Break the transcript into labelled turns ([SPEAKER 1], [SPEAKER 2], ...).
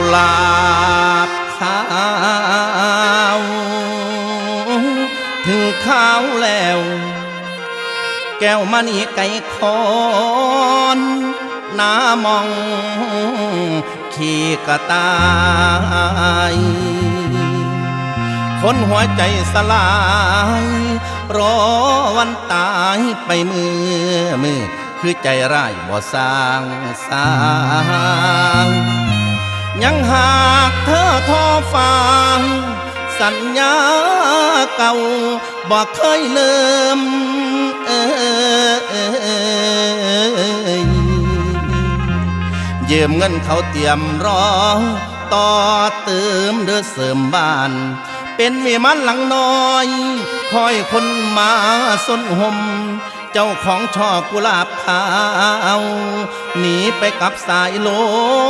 [SPEAKER 1] กุหลาบขาวถึงข้าวแล้ว แก้วมณีไก่คอนหน้ามองขี่กระตาย คนหัวใจสลาย รอวันตายไปมือมือคือใจร้ายบ่สร้างสร้าง ยังหากเธอทอฟังสัญญาเก่าบอกเคยลืมเอยยืมเงินเขาเตรียมรอ ต่อเติมเด้อเสริมบ้าน เป็นเมีมันหลังน้อยคอยคนมาสนหมเจ้าของช่อกุหลาบขาว หนีไปกับสายลม